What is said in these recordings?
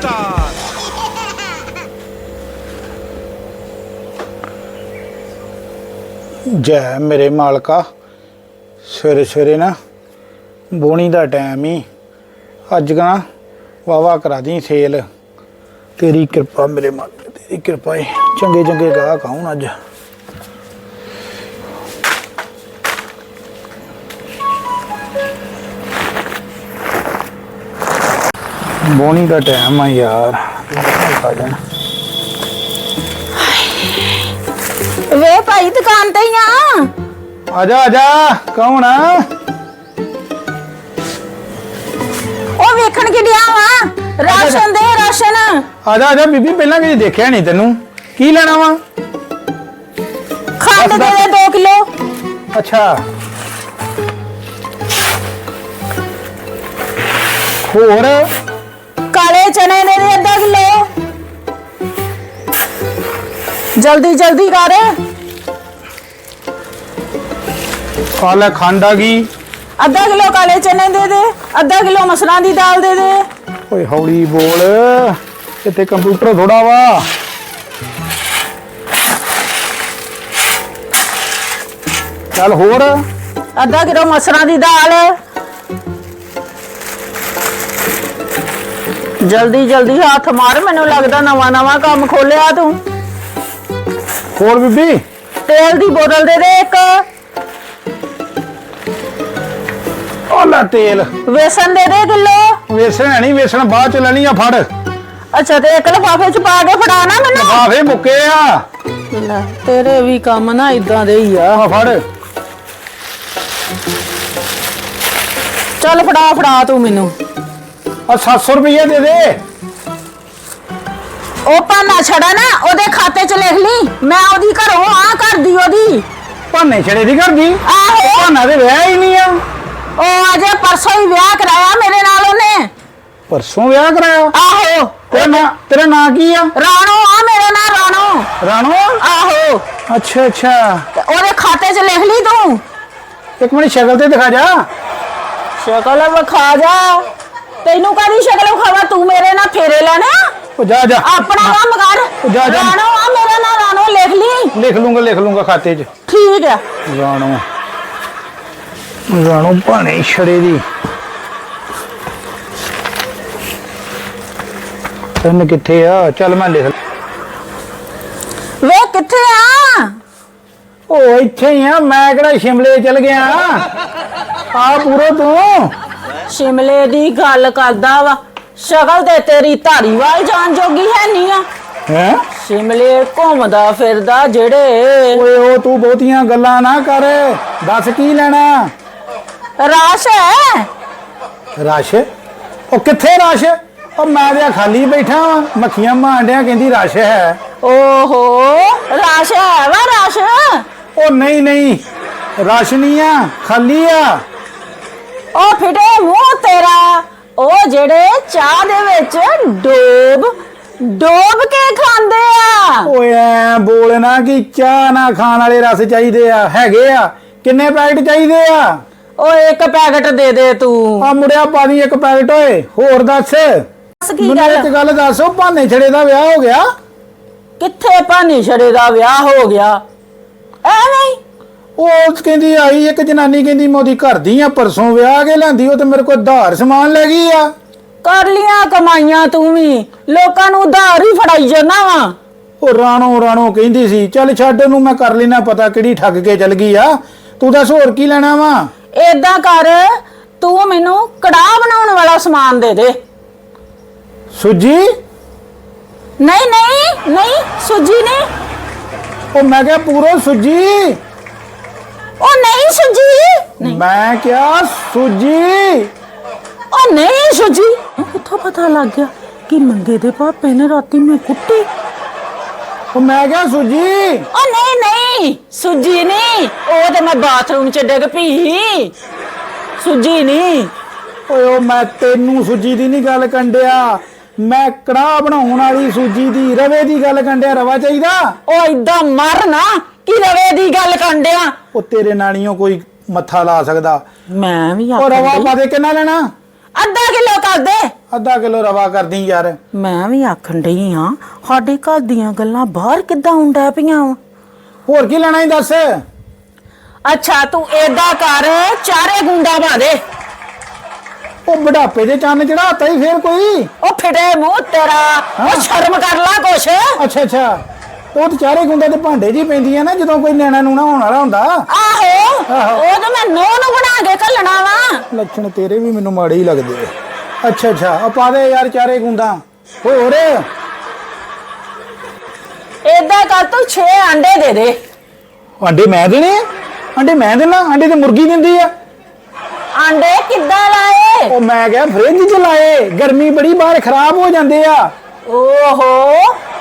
Star ਜੈ ਮੇਰੇ ਮਾਲਕਾ, ਸਵੇਰੇ ਸਵੇਰੇ ਨਾ ਬੋਣੀ ਦਾ ਟਾਈਮ ਹੀ ਅੱਜ ਕਾ ਵਾਵਾ ਕਰਾ ਦੀ ਸੇਲ। ਤੇਰੀ ਕਿਰਪਾ ਮੇਰੇ ਮਾਲਕ, ਤੇਰੀ ਕਿਰਪਾ ਏ ਚੰਗੇ ਚੰਗੇ ਗਾਹਕ ਆਉਣ ਅੱਜ। ਬੋਣੀ ਦਾ ਟਾਈਮ ਆ ਯਾਰ। ਆ ਜਾਣਾ ਵੇ ਭਾਈ ਦੁਕਾਨ ਤੇ ਹੀ ਆ। ਆ ਜਾ ਆ ਜਾ। ਕੌਣ ਆ? ਉਹ ਵੇਖਣ ਕਿ ਡਿਆ ਵਾ? ਰਾਸ਼ਨ ਦੇ ਰਾਸ਼ਨ। ਆ ਜਾ ਆ ਜਾ। ਬੀਬੀ ਪਹਿਲਾਂ ਕਦੇ ਦੇਖਿਆ ਨਹੀਂ ਤੈਨੂੰ। ਕੀ ਲੈਣਾ ਵਾ? ਖੰਡ ਦੇ ਦੱਸ। 2 ਕਿਲੋ। ਅੱਛਾ। ਹੋਰ? ਕਾਲੇ ਚਨੇ ਦੇ ਦੇ ਅੱਧਾ ਕਿਲੋ। ਜਲਦੀ ਜਲਦੀ ਕਰ। ਆ ਲੈ ਖੰਡ ਆ ਗਈ। ਅੱਧਾ ਕਿਲੋ ਕਾਲੇ ਚਨੇ ਦੇ ਦੇ ਅੱਧਾ ਕਿਲੋ ਮਸਰਾਂ ਦੀ ਦਾਲ ਦੇ ਦੇ। ਓਏ ਹੌਲੀ ਬੋਲ ਇੱਥੇ ਕੰਪਿਊਟਰ ਥੋੜਾ ਵਾ। ਚੱਲ ਹੋਰ। ਅੱਧਾ ਕਿਲੋ ਮਸਰਾਂ ਦੀ ਦਾਲ। ਜਲਦੀ ਜਲਦੀ ਹੱਥ ਮਾਰ ਮੈਨੂੰ ਲੱਗਦਾ ਨਵਾਂ ਨਵਾਂ ਕੰਮ ਖੋਲਿਆ ਤੂੰ। ਹੋਰ ਬੀਬੀ? ਤੇਲ ਦੀ ਬੋਤਲ ਦੇ ਦੇ ਇੱਕ। ਉਹ ਲੈ ਤੇਲ। ਵੇਸਣ ਦੇ ਦੇ ਕਿਲੋ। ਵੇਸਣ ਹੈ ਨਹੀਂ ਵੇਸਣ ਬਾਅਦ ਚ ਲੈਣੀ ਆ ਫੜ। ਅੱਛਾ ਤੇ ਇੱਕ ਲਫਾਫੇ ਚ ਪਾ ਕੇ ਫੜਾ ਨਾ ਮੈਨੂੰ। ਆਵੇ ਮੁੱਕੇ ਆ। ਲੈ, ਤੇਰੇ ਵੀ ਕੰਮ ਨਾ ਇਦਾਂ ਦੇ ਹੀ ਆ। ਆ ਫੜ। ਚੱਲ ਫੜਾ ਫੜਾ ਤੂੰ ਮੈਨੂੰ। ਆ 700 ਰੁਪਏ ਦੇ ਦੇ। ਉਹ ਪਾਣਾ ਛੜਾ ਨਾ ਉਹਦੇ ਖਾਤੇ ਚ ਲਿਖ ਲਈ। ਮੈਂ ਉਹਦੀ ਘਰੋਂ ਆ ਕਰਦੀ ਉਹਦੀ। ਭਾਨੇ ਛੜੇ ਦੀ ਕਰਦੀ ਆਹੋ। ਭਾਨਾ ਦੇ ਵਿਆਹ ਹੀ ਨਹੀਂ ਆ। ਉਹ ਅਜੇ ਪਰਸੋਂ ਹੀ ਵਿਆਹ ਕਰਾਇਆ ਮੇਰੇ ਨਾਲ ਉਹਨੇ। ਪਰਸੋਂ ਵਿਆਹ ਕਰਾਇਆ? ਆਹੋ। ਤੇਰਾ ਨਾਂ ਤੇਰਾ ਨਾਂ ਕੀ ਆ? ਰਾਣੋ ਆ ਮੇਰੇ ਨਾਲ ਰਾਣੋ। ਰਾਣੋ ਆਹੋ। ਅੱਛਾ ਅੱਛਾ। ਤੇ ਉਹਦੇ ਖਾਤੇ ਚ ਲਿਖ ਲਈ ਤੂੰ। ਇੱਕ ਮਿੰਟ ਸ਼ਕਲ ਤੇ ਦਿਖਾ ਜਾ। ਸ਼ਕਲ ਵਿਖਾ ਜਾ। ਤੈਨੂੰ ਕਾਦੀ ਸ਼ਕਲ ਵਿਖਾਵਾ? ਤੂੰ ਮੇਰੇ ਨਾਲ ਫੇਰੇ ਲੈਣੇ? ਉਹ ਜਾ ਜਾ। ਆਪਣਾ ਕੰਮ ਕਰ। ਜਾ, ਜਾ। ਰਾਣੋ ਆ ਮੇਰੇ ਨਾਲ ਰਾਣੋ ਲਿਖ ਲਈ। ਲਿਖ ਲੂੰਗਾ ਲਿਖ ਲੂੰਗਾ ਖਾਤੇ 'ਚ। ਠੀਕ ਆ। ਰਾਣੋ। ਰਾਣੋ ਭਾਣੇ ਛੜੇ ਦੀ। ਤੈਨੂੰ ਕਿੱਥੇ ਆ? ਚੱਲ ਮੈਂ ਲਿਖ ਵੇ ਕਿੱਥੇ ਆ? ਉਹ ਇੱਥੇ ਹੀ ਆ। ਮੈਂ ਕਿਹੜਾ ਸ਼ਿਮਲੇ ਚਲ ਗਿਆ। ਆ ਪੂਰੋ ਤੂੰ। ਸ਼ਿਮਲੇ ਦੀ ਗੱਲ ਕਰਦਾ ਵਾ। ਸ਼ਕਲ ਤੇ ਤੇਰੀ ਧਾਰੀਵਾਲ ਜਾਣ ਜੋਗੀ ਹੈ ਨਹੀਂ ਆ। ਹੈ? ਸ਼ਿਮਲੇ ਘੁੰਮਦਾ ਫਿਰਦਾ ਜਿਹੜੇ ਓਏ ਉਹ ਤੂੰ ਬਹੁਤੀਆਂ ਗੱਲਾਂ ਨਾ ਕਰ। ਦੱਸ ਕੀ ਲੈਣਾ? ਰਾਸ਼ ਹੈ। ਰਸ਼? ਉਹ ਕਿੱਥੇ ਰਸ਼? ਉਹ ਮੈਂ ਤੇ ਖਾਲੀ ਬੈਠਾ ਵਾਂ। ਮੱਖੀਆਂ ਮਾਂਡਿਆ ਕਹਿੰਦੀ ਰਸ਼ ਹੈ। ਓਹੋ ਰਾਸ਼ ਹੈ ਵਾ ਰਾਸ਼। ਉਹ ਨਹੀਂ ਨਹੀਂ। ਰਸ਼ ਨਹੀਂ ਆ ਖਾਲੀ ਆ। ਉਹ ਫਿਟੇ ਮੂੰਹ ਤੇਰਾ। ਉਹ ਜਿਹੜੇ ਚਾਹ ਦੇ ਵਿੱਚ ਡੋਬ ਡੋਬ ਕੇ ਖਾਂਦੇ ਆ। ਓਏ ਐ ਬੋਲ ਨਾ ਕਿ ਚਾਹ ਨਾ ਖਾਣ ਵਾਲੇ ਰਸ ਚਾਹੀਦੇ ਆ। ਹੈਗੇ ਆ। ਕਿੰਨੇ ਪੈਕਟ ਚਾਹੀਦੇ ਆ? ਉਹ ਇੱਕ ਪੈਕਟ ਦੇ ਦੇ ਤੂੰ। ਆ ਮੁੜਿਆ ਪਾ ਦੀ ਇੱਕ ਪੈਕਟ ਓਏ। ਹੋਰ ਦੱਸ। ਦੱਸ ਕੀ ਮੈਨੂੰ ਇੱਕ ਗੱਲ ਗੱਲ ਦੱਸ। ਉਹ ਭਾਨੇ ਛੜੇ ਦਾ ਵਿਆਹ ਹੋ ਗਿਆ? ਕਿੱਥੇ ਭਾਨੀ ਛੜੇ ਦਾ ਵਿਆਹ ਹੋ ਗਿਆ? ਐਵੇਂ ਹੀ। ਉਹ ਕਹਿੰਦੀ ਆਈ ਇੱਕ ਜਨਾਨੀ ਕਹਿੰਦੀ ਮੈਂ ਉਹਦੀ ਘਰ ਦੀ ਆ ਪਰਸੋਂ ਵਿਆਹ ਕੇ ਲਿਆਂਦੀ ਉਹ ਤੇ ਮੇਰੇ ਕੋਲ ਧਾਰ ਸਮਾਨ ਲੈ ਗਈ ਆ। ਕਰ ਲੀਆਂ ਕਮਾਈਆਂ ਤੂੰ ਵੀ। ਲੋਕਾਂ ਨੂੰ ਉਧਾਰ ਹੀ ਫੜਾਈ ਜਾਂਦਾ ਵਾ। ਉਹ ਰਾਣੋ ਰਾਣੋ ਕਹਿੰਦੀ ਸੀ ਚੱਲ ਛੱਡ ਨੂੰ ਮੈਂ ਕਰ ਲੈਣਾ ਪਤਾ ਕਿਹੜੀ ਠੱਗ ਕੇ ਚਲ ਗਈ ਆ। ਤੂੰ ਦੱਸ ਹੋਰ ਕੀ ਲੈਣਾ ਵਾ? ਏਦਾਂ ਕਰ ਤੂੰ ਮੈਨੂੰ ਕੜਾਹ ਬਣਾਉਣ ਵਾਲਾ ਸਮਾਨ ਦੇ ਦੇ। ਸੁੱਜੀ? ਨਹੀਂ ਨਹੀਂ ਨਹੀਂ ਸੁੱਜੀ ਨਹੀਂ। ਉਹ ਮੈਂ ਕਿਹਾ ਪੂਰੋ ਸੁੱਜੀ। ਉਹ ਨਹੀਂ ਸੁੱਜੀ। ਮੈਂ ਕਿਹਾ ਸੁੱਜੀ। ਉਹ ਨਹੀਂ ਸੁੱਜੀ। ਕਿੱਥੋਂ ਪਤਾ ਲੱਗ ਗਿਆ ਕਿ ਮੰਗੇ ਦੇ ਪਾਪੇ ਨੇ ਰਾਤੀ ਮੈਂ ਕੁੱਟੀ? ਉਹ ਮੈਂ ਕਿਹਾ ਸੁੱਜੀ। ਉਹ ਨਹੀਂ ਨਹੀਂ। ਸੁੱਜੀ ਨਹੀਂ। ਉਹ ਤੇ ਮੈਂ ਬਾਥਰੂਮ ਚ ਡਿੱਗ ਪਈ ਸੁੱਜੀ ਨਹੀਂ। ਓਏ ਉਹ ਮੈਂ ਤੈਨੂੰ ਸੁੱਜੀ ਦੀ ਨਹੀਂ ਗੱਲ ਕੰਡਿਆ ਮੈਂ ਕੜਾਹ ਬਣਾਉਣ ਵਾਲੀ ਸੂਜੀ ਦੀ ਰਵੇ ਦੀ ਗੱਲ ਕੰਡਿਆ ਰਵਾ ਚਾਹੀਦਾ? ਉਹ ਇਦਾਂ ਮਰ ਨਾ। ਕਿ ਰਵੇ ਦੀ ਗੱਲ ਕੰਡਿਆ ਉਹ ਤੇਰੇ ਨਾਲੀਓ ਕੋਈ ਮੱਥਾ ਲਾ ਸਕਦਾ। ਮੈਂ ਵੀ ਉਹ ਰਵਾ ਆਖਣ ਪਾ ਦੇ ਕਿੰਨਾ ਲੈਣਾ? ਅੱਧਾ ਕਿਲੋ ਕਰ ਦੇ। ਅੱਧਾ ਕਿਲੋ ਰਵਾ ਕਰਦੀ ਯਾਰ। ਮੈਂ ਵੀ ਆਖਣ ਡਈ ਆ ਸਾਡੇ ਘਰ ਦੀਆਂ ਗੱਲਾਂ ਬਾਹਰ ਕਿੱਦਾਂ ਹੁੰਦਾ ਪਈਆਂ ਵਾਂ? ਹੋਰ ਕੀ ਲੈਣਾ ਹੀ ਦੱਸ? ਅੱਛਾ ਤੂੰ ਏਦਾਂ ਕਰ ਚਾਰੇ ਗੁੰਡਾ ਪਾ ਦੇ। ਉਹ ਬੁਢਾਪੇ ਦੇ ਚੰਨ ਚੜਾਤਾ ਹੀ ਫੇਰ ਕੋਈ? ਉਹ ਫਿਟੇ ਮੂੰਹ ਤੇਰਾ। ਉਹ ਸ਼ਰਮ ਕਰ ਲੈ ਕੁਛ। ਅੱਛਾ ਅੱਛਾ। ਉਹ ਤੇ ਚਾਰੇ ਗੁੰਡੇ ਦੇ ਭਾਂਡੇ ਜੀ ਪੈਂਦੀਆਂ ਨਾ ਜਦੋਂ ਕੋਈ ਨਿਆਣਾ ਨੂਣਾ ਹੋਣ ਵਾਲਾ ਹੁੰਦਾ। ਆਹੋ। ਉਹ ਤਾਂ ਮੈਂ ਨੋ ਨੂੰ ਬਣਾ ਕੇ ਘੱਲਣਾ ਵਾ। ਲੱਛਣ ਤੇਰੇ ਵੀ ਮੈਨੂੰ ਮਾੜੇ ਹੀ ਲੱਗਦੇ ਆ। ਅੱਛਾ ਅੱਛਾ ਆ ਪਾ ਦੇ ਯਾਰ ਚਾਰੇ ਗੁੰਦਾ ਹੋਰ। ਏਦਾਂ ਕਰ ਤੂੰ 6 ਅੰਡੇ ਦੇ ਦੇ। ਅੰਡੇ ਮੈਂ ਦੇਣੇ ਆ? ਅੰਡੇ ਮੈਂ ਦੇਣਾ ਅੰਡੇ ਤੇ ਮੁਰਗੀ ਦਿੰਦੀ ਆ। ਅੰਡੇ ਕਿੱਦਾਂ ਲਾਏ? ਉਹ ਮੈਂ ਕਿਹਾ ਫ੍ਰਿਜ 'ਚ ਲਾਏ। ਗਰਮੀ ਬੜੀ ਬਾਹਰ ਖਰਾਬ ਹੋ ਜਾਂਦੇ ਆ। ਓਹੋ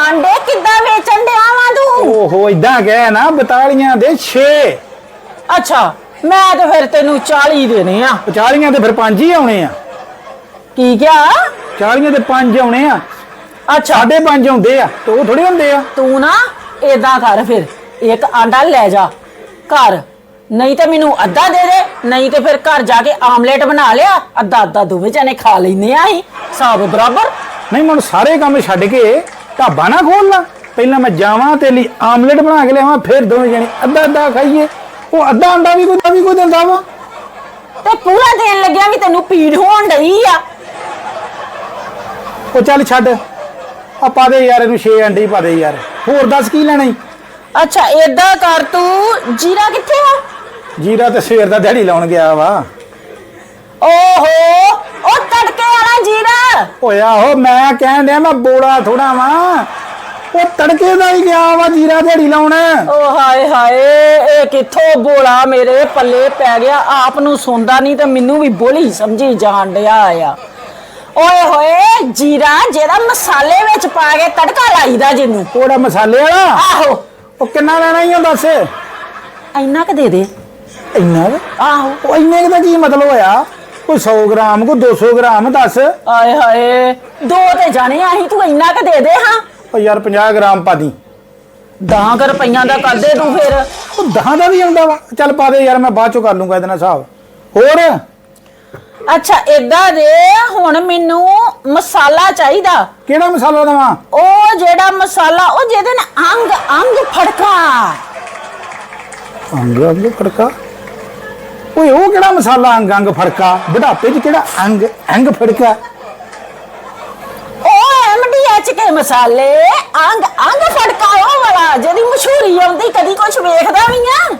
ਅੰਡੇ ਕਿੱਦਾਂ ਵੇਚਣ ਡਿਆ ਵਾ ਤੂੰ? ਓਹੋ ਇਦਾਂ ਕਹਿ ਨਾ ਬਤਾਲੀਆਂ ਦੇ 6 ਅੱਛਾ ਮੈਂ ਤੇ ਫਿਰ ਤੈਨੂੰ 40 ਦੇਣੇ ਆ। 40ਾਂ ਤੇ ਫਿਰ ਪੰਜ ਹੀ ਆਉਣੇ ਆ। ਕੀ ਕਿਹਾ? 40ਾਂ ਤੇ ਪੰਜ ਆਉਣੇ ਆ। ਅੱਛਾ। ਪੰਜ ਆਉਂਦੇ ਆ ਤੇ ਉਹ ਥੋੜੇ ਹੁੰਦੇ ਆ। ਤੂੰ ਨਾ ਏਦਾਂ ਕਰ ਫਿਰ ਇੱਕ ਆਂਡਾ ਲੈ ਜਾ ਘਰ। ਨਹੀਂ ਤੇ ਮੈਨੂੰ ਅੱਧਾ ਦੇ ਦੇ ਨਹੀਂ ਤੇ ਫਿਰ ਘਰ ਜਾ ਕੇ ਆਮਲੇਟ ਬਣਾ ਲਿਆ ਅੱਧਾ ਅੱਧਾ ਦੋਵੇਂ ਜਣੇ ਖਾ ਲੈਨੇ ਆ ਹਿਸਾਬ ਬਰਾਬਰ। ਨਹੀਂ ਮੈਨੂੰ ਸਾਰੇ ਕੰਮ ਛੱਡ ਕੇ ਢਾਬਾ ਨਾ ਖੋਲ ਲਾ। ਪਹਿਲਾਂ ਮੈਂ ਜਾਵਾਂ ਤੇ ਲਈ ਆਮਲੇਟ ਬਣਾ ਕੇ ਲਿਆਵਾਂ ਫਿਰ ਦੋਵੇਂ ਜਣੇ ਅੱਧਾ ਅੱਧਾ ਖਾਈਏ। ਉਹ ਅੱਧਾ ਅੰਡਾ ਵੀ ਕੋਈ ਵੀ ਕੋਈ ਦਿੰਦਾ ਵਾ। ਤੇ ਪੂਰਾ ਦੇਣ ਲੱਗਿਆ ਵੀ ਤੈਨੂੰ ਪੀੜ ਹੋਣ ਡਈ ਆ। ਉਹ ਚੱਲ ਛੱਡ। ਆ ਪਾ ਦੇ ਯਾਰ ਇਹਨੂੰ 6 ਅੰਡੇ ਹੀ ਪਾ ਦੇ ਯਾਰ। ਹੋਰ ਦੱਸ ਕੀ ਲੈਣਾ ਈ? ਅੱਛਾ ਏਦਾਂ ਕਰ ਤੂੰ ਜੀਰਾ ਕਿੱਥੇ ਆ? ਜੀਰਾ ਤੇ ਸਵੇਰ ਦਾ ਦਿਹਾੜੀ ਲਾਉਣ ਗਿਆ ਵਾ। ਓਹੋ ਉਹ ਤੜਕੇ ਵਾਲਾ ਜੀਰਾ। ਓਏ ਆਹੋ ਮੈਂ ਕਹਿਣ ਡਿਆ ਮੈਂ ਬੋੜਾ ਥੋੜਾ ਵਾਂ। ਉਹ ਤੜਕੇ ਦਾ ਹੀ ਗਿਆ ਵਾ ਜੀਰਾ ਦਿਹਾੜੀ ਲਾਉਣ। ਓ ਹਾਏ ਹਾਏ ਇਹ ਕਿੱਥੋਂ ਬੋਲਾ ਮੇਰੇ ਪੱਲੇ ਪੈ ਗਿਆ ਆਪ ਨੂੰ ਸੁਣਦਾ ਨਹੀਂ ਤੇ ਮੈਨੂੰ ਵੀ ਬੋਲੀ ਸਮਝੀ ਜਾਣ ਡਿਆ ਆ। ਓਏ ਹੋਏ ਜੀਰਾ ਜਿਹੜਾ ਮਸਾਲੇ ਵਿੱਚ ਪਾ ਕੇ ਤੜਕਾ ਲਾਈਦਾ ਜਿਹਨੂੰ। ਕੋੜਾ ਮਸਾਲੇ ਵਾਲਾ? ਆਹੋ। ਉਹ ਕਿੰਨਾ ਲੈਣਾ ਹੀ ਦੱਸ? ਇੰਨਾ ਕ ਦੇ ਦੇ। ਇੰਨਾ ਕੁ? ਆਹੋ। ਉਹ ਇੰਨੇ ਕੁ ਦਾ ਕੀ ਮਤਲਬ ਹੋਇਆ? ਕੋਈ 100 ਗ੍ਰਾਮ ਕੋਈ 200 ਗ੍ਰਾਮ ਦੱਸ। ਆਏ ਹਾਏ ਦੋ ਤੇ ਜਾਣੇ ਆਹੀ ਤੂੰ ਇੰਨਾ ਕ ਦੇ ਦੇ ਹਾਂ। ਉਹ ਯਾਰ 50 ਗ੍ਰਾਮ ਪਾ ਦੀ। 10 ਰੁਪਈਆਂ ਦਾ ਕਰ ਦੇ ਤੂੰ ਫਿਰ। ਉਹ ਦਹਾਂ ਦਾ ਵੀ ਆਉਂਦਾ ਵਾ। ਚੱਲ ਪਾ ਦੇ ਯਾਰ ਮੈਂ ਬਾਅਦ ਚੋਂ ਕਰ ਲੂੰਗਾ ਇਹਦੇ ਨਾਲ ਹਿਸਾਬ। ਹੋਰ? ਅੱਛਾ ਏਦਾਂ ਦੇ ਹੁਣ ਮੈਨੂੰ ਮਸਾਲਾ ਚਾਹੀਦਾ। ਕਿਹੜਾ ਮਸਾਲਾ ਦਵਾਂ? ਉਹ ਜਿਹੜਾ ਮਸਾਲਾ ਉਹ ਜਿਹਦੇ ਨਾਲ ਅੰਗ ਅੰਗ ਫੜਕਾ। ਅੰਗ ਅੰਗ ਫੜਕਾ? ਓਏ ਉਹ ਕਿਹੜਾ ਮਸਾਲਾ ਅੰਗ ਅੰਗ ਫੜਕਾ? ਬੁਢਾਪੇ 'ਚ ਕਿਹੜਾ ਅੰਗ ਅੰਗ ਫੜਕਾ? ਐਮਡੀਐਚ ਕੇ ਮਸਾਲੇ ਅੰਗ ਅੰਗ ਫੜਕਾ ਉਹ ਵਾਲਾ ਜਿਹਦੀ ਮਸ਼ਹੂਰੀ ਆਉਂਦੀ ਕਦੀ ਕੁਝ ਵੇਖਦਾ ਵੀ ਆ?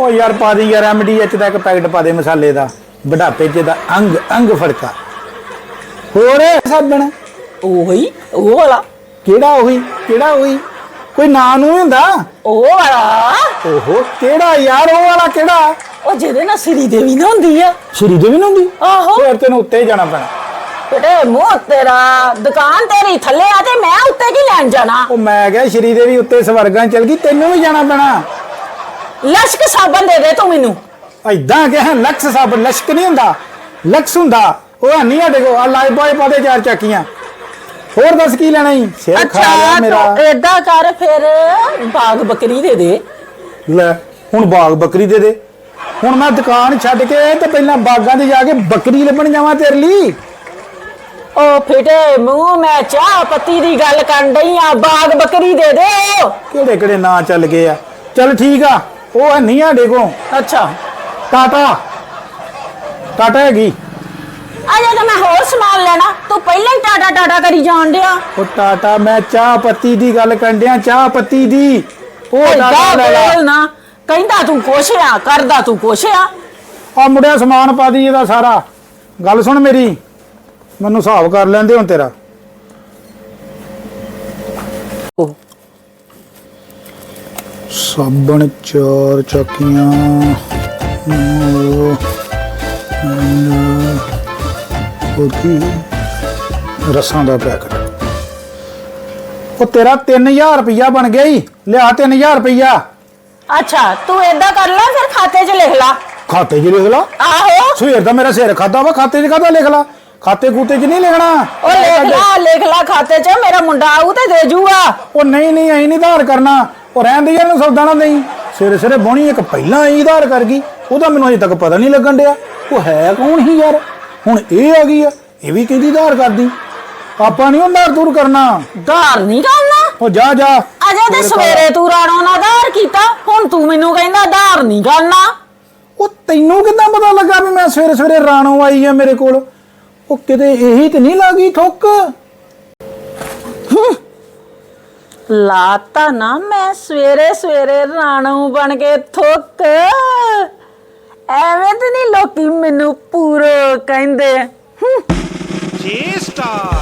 ਓ ਯਾਰ ਪਾ ਦੇ ਯਾਰ ਐਮਡੀਐਚ ਦਾ ਇੱਕ ਪੈਕਟ ਪਾ ਦੇ ਮਸਾਲੇ ਦਾ। ਬੁਢਾਪੇ 'ਚ ਦਾ ਅੰਗ ਅੰਗ ਫੜਕਾ। ਹੋਰ ਸਾਬਣ ਉਹੀ ਉਹ ਵਾਲਾ। ਕਿਹੜਾ ਉਹੀ? ਕਿਹੜਾ ਉਹੀ? ਕੋਈ ਨਾਂ ਨੂੰ ਹੁੰਦਾ? ਉਹ ਵਾਲਾ। ਓਹੋ ਕਿਹੜਾ ਯਾਰ ਉਹ ਵਾਲਾ ਕਿਹੜਾ? ਉਹ ਜਿਹਦੇ ਨਾਲ ਸ੍ਰੀ ਦੇਵੀ ਨਾ ਹੁੰਦੀ ਆ। ਸ਼੍ਰੀ ਦੇਵੀ ਨੂੰ ਹੁੰਦੀ ਆਹੋ। ਫਿਰ ਤੈਨੂੰ ਉੱਤੇ ਹੀ ਜਾਣਾ ਪੈਣਾ। ਬੇਟੇ ਮੂੰਹ ਤੇਰਾ ਦੁਕਾਨ ਤੇਰੀ ਥੱਲੇ ਆ ਤੇ ਮੈਂ ਉੱਤੇ ਕੀ ਲੈਣ ਜਾਣਾ? ਉਹ ਮੈਂ ਕਿਹਾ ਸ਼੍ਰੀ ਦੇਵੀ ਉੱਤੇ ਸਵਰਗਾਂ ਚਲ ਗਈ ਤੈਨੂੰ ਵੀ ਜਾਣਾ ਪੈਣਾ। ਲਸ਼ਕ ਸਾਬਣ ਦੇ ਦੇ ਤੂੰ ਮੈਨੂੰ। ਐਦਾਂ ਕਹਿ ਲਕਸ ਸਭ ਲਸ਼ਕ ਨਹੀਂ ਹੁੰਦਾ। ਲਕਸ ਹੁੰਦਾ ਉਹ ਨਹੀਂ ਸਾਡੇ ਕੋ ਆ ਲਾਈਫ ਬॉय ਪਾ ਦੇ ਚਾਰ ਚੱਕੀਆਂ। ਹੋਰ ਦੱਸ ਕੀ ਲੈਣਾ ਈ? ਸਿਰ ਖਾ ਲਿਆ ਅੱਛਾ ਮੇਰਾ। ਏਦਾਂ ਕਰ ਫਿਰ ਬਾਗ ਬੱਕਰੀ ਦੇ ਦੇ। ਲੈ ਹੁਣ ਬਾਗ ਬੱਕਰੀ ਦੇ ਦੇ। ਹੁਣ ਮੈਂ ਦੁਕਾਨ ਛੱਡ ਕੇ ਤੇ ਪਹਿਲਾਂ ਬਾਗਾਂ 'ਤੇ ਜਾ ਕੇ ਬੱਕਰੀ ਲੱਭਣ ਜਾਵਾਂ ਤੇਰੇ ਲਈ। ਉਹ ਫਿਟੇ ਮੂੰਹ ਮੈਂ ਚਾਹ ਪੱਤੀ ਦੀ ਗੱਲ ਕਰਨ ਡਈ ਆ ਬਾਗ ਬੱਕਰੀ ਦੇ ਦੇ। ਕਿਹੜੇ ਕਿਹੜੇ ਨਾਂ ਚੱਲ ਗਏ ਆ? ਚੱਲ ਠੀਕ ਆ ਉਹ ਹੈ ਨਹੀਂ ਸਾਡੇ ਕੋ ਅੱਛਾ। ਟਾਟਾ। ਟਾਟਾ ਹੈਗੀ। ਅਜੇ ਤਾਂ ਮੈਂ ਹੋਰ ਸਮਾਨ ਲੈਣਾ ਤੂੰ ਪਹਿਲਾਂ ਹੀ ਟਾਟਾ ਟਾਟਾ ਕਰੀ ਜਾਣ ਡਿਆ। ਉਹ ਟਾਟਾ ਮੈਂ ਚਾਹ ਪੱਤੀ ਦੀ ਗੱਲ ਕਰਨ ਡਿਆ ਚਾਹ ਪੱਤੀ ਦੀ। ਉਹ ਟਾਟਾ ਲੈ ਲਾ ਨਾ। ਕਹਿੰਦਾ ਤੂੰ ਕੁਛ ਆ ਕਰਦਾ ਤੂੰ ਕੁਛ ਆ। ਆ ਮੁੰਡਿਆ ਸਮਾਨ ਪਾ ਦੀ ਇਹਦਾ ਸਾਰਾ। ਗੱਲ ਸੁਣ ਮੇਰੀ ਮੈਨੂੰ ਹਿਸਾਬ ਕਰ ਲੈਂਦੇ ਹੁਣ ਤੇਰਾ। ਉਹ। ਸਾਬਣ ਚਾਰ ਚੱਕੀਆਂ ਉਹ ਕੀ? ਰਸਾਂ ਦਾ ਪੈਕਟ। ਉਹ ਤੇਰਾ 3000 ਰੁਪਇਆ ਬਣ ਗਿਆ ਈ। ਲਿਆ 3000 ਰੁਪਇਆ ਅੱਛਾ ਤੂੰ ਏਦਾਂ ਕਰ ਲੈ ਫਿਰ ਖਾਤੇ 'ਚ ਲਿਖ ਲਾ। ਖਾਤੇ 'ਚ ਲਿਖ ਲਾ? ਆਹੋ। ਸਵੇਰ ਦਾ ਮੇਰਾ ਸਿਰ ਖਾਦਾ ਵਾ ਖਾਤੇ 'ਚ ਕਾਹਦਾ ਲਿਖ ਲਾ? ਖਾਤੇ ਕੂਤੇ 'ਚ ਨਹੀਂ ਲਿਖਣਾ? ਉਹ ਲਿਖ ਲਾ ਲਿਖ ਲਾ ਖਾਤੇ 'ਚ ਮੇਰਾ ਮੁੰਡਾ ਆਊ ਤੇ ਦੇ ਜੂਗਾ। ਉਹ ਨਹੀਂ ਨਹੀਂ ਐਂ ਨਹੀਂ ਧਾਰ ਕਰਨਾ। ਉਹ ਰਹਿਣ ਦੇ ਯਾਰ ਨੂੰ ਸੌਦਾ ਨਾ ਦੇਈ। ਸਿਰੇ ਸਿਰੇ ਬੋਣੀ ਇੱਕ ਪਹਿਲਾਂ ਐਂ ਧਾਰ ਕਰ ਗਈ। ਉਹਦਾ ਮੈਨੂੰ ਅਜੇ ਤੱਕ ਪਤਾ ਨਹੀਂ ਲੱਗਣ ਡਿਆ। ਉਹ ਹੈ ਕੌਣ ਹੀ ਯਾਰ? ਹੁਣ ਇਹ ਆ ਗਈ ਆ। ਇਹ ਵੀ ਕਹਿੰਦੀ ਧਾਰ ਕਰਦੀ? ਆਪਾਂ ਨਹੀਂ ਉਹਨਾਂ ਦੂਰ ਕਰਨਾ। ਧਾਰ ਨਹੀਂ ਕਰਨਾ? ਉਹ ਜਾ ਜਾ। ਅਜੇ ਤੇ ਸਵੇਰੇ ਤੂੰ ਰਾਣੋ ਨਾਲ ਧਾਰ ਕੀਤਾ ਹੁਣ ਤੂੰ ਮੈਨੂੰ ਕਹਿੰਦਾ ਧਾਰ ਨਹੀਂ ਕਰਨਾ। ਉਹ ਤੈਨੂੰ ਕਿੱਦਾਂ ਪਤਾ ਲੱਗਾ ਵੀ ਮੈਂ ਸਵੇਰੇ ਸਵੇਰੇ ਰਾਣੋ ਆਈ ਆ ਮੇਰੇ ਕੋਲ? ਉਹ ਕਿਤੇ ਇਹੀ ਤੇ ਨਹੀਂ ਲੱਗੀ ਥੁੱਕ ਲਾਤਾ ਨਾ ਮੈਂ ਸਵੇਰੇ ਸਵੇਰੇ ਰਾਣੂ ਬਣ ਕੇ ਥੁੱਕ ਐਵੇਂ ਤੇ ਨਹੀਂ ਲੋਕੀ ਮੈਨੂੰ ਪੂਰੋ ਕਹਿੰਦੇ। ਹੂੰ। J Star